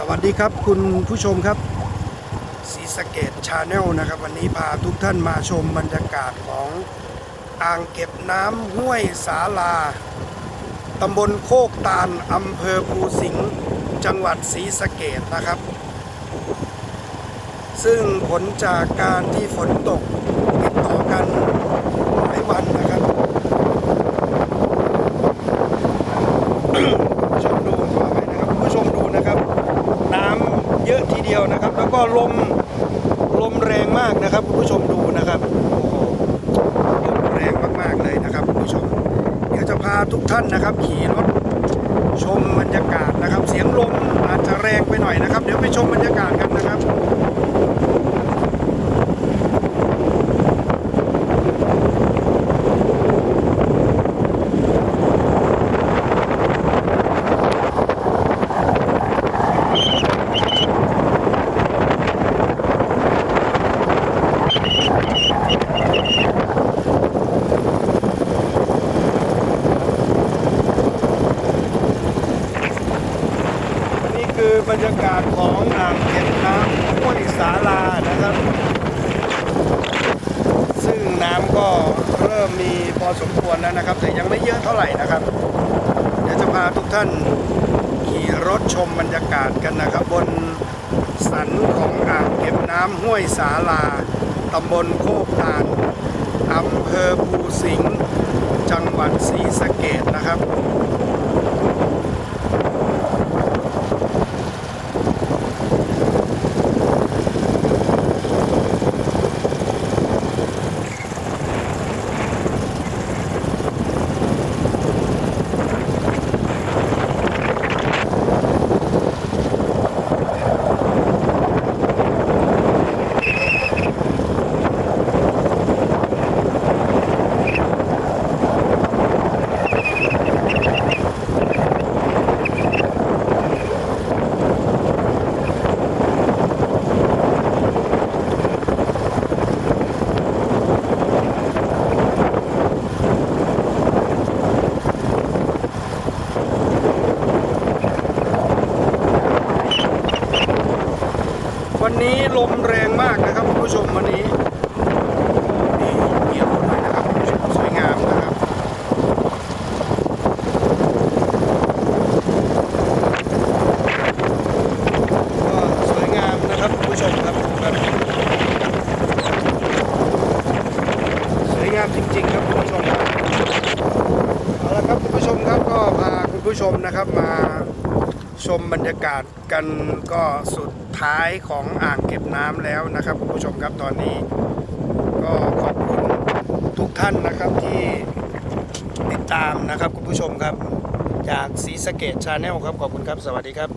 สวัสดีครับคุณผู้ชมครับสีสะเกตชาแนลนะครับ วันนี้พาทุกท่านมาชมบรรยากาศของอ่างเก็บน้ำห้วยสาลาตำบลโคกตาลอำเภอภูสิงห์จังหวัดศรีสะเกตนะครับ ซึ่งผลจากการที่ฝนตกติดต่อกันหลายวันนะครับ ผู้ชมดูขออภัยนะครับผู้ชมดูนะครับ น้ำเยอะทีเดียวนะครับ แล้วก็ลมลมแรงมากนะครับคุณผู้ชมดูนะครับโอ้โหลมแรงมากๆเลยนะครับคุณผู้ชม เดี๋ยวจะพา ทุกท่านนะครับ ขี่รถชมบรรยากาศนะครับ เสียงลมอาจจะแรงไปหน่อยนะครับ เดี๋ยวไปชมบรรยากาศกันนะครับ นี่คือ บรรยากาศของอ่างเก็บน้ำห้วยสาลานะครับ ซึ่งน้ำก็เริ่มมีพอสมควรแล้วนะครับ แต่ยังไม่เยอะเท่าไหร่นะครับ เดี๋ยวจะพาทุกท่านขี่รถชมบรรยากาศกันนะครับ บนสันของอ่างเก็บน้ำห้วยสาลาตำบลโคกตาลอำเภอภูสิงห์จังหวัดศรีสะเกดนะครับ วันนี้ลมแรงมากนะครับคุณผู้ชมวันนี้นี่เงียบหมดเลยนะครับคุณผู้ชมสวยงามนะครับก็สวยงามนะครับคุณผู้ชมครับครับสวยงามจริงๆครับคุณผู้ชมครับเอาละครับคุณผู้ชมครับก็พาคุณผู้ชมนะครับมา ชมบรรยากาศกันก็สุดท้ายของอ่างเก็บน้ำแล้วนะครับคุณผู้ชมครับตอนนี้ ก็ขอบคุณทุกท่านนะครับที่ติดตามนะครับคุณผู้ชมครับ จากสีสะเกตชาแนลครับขอบคุณครับสวัสดีครับ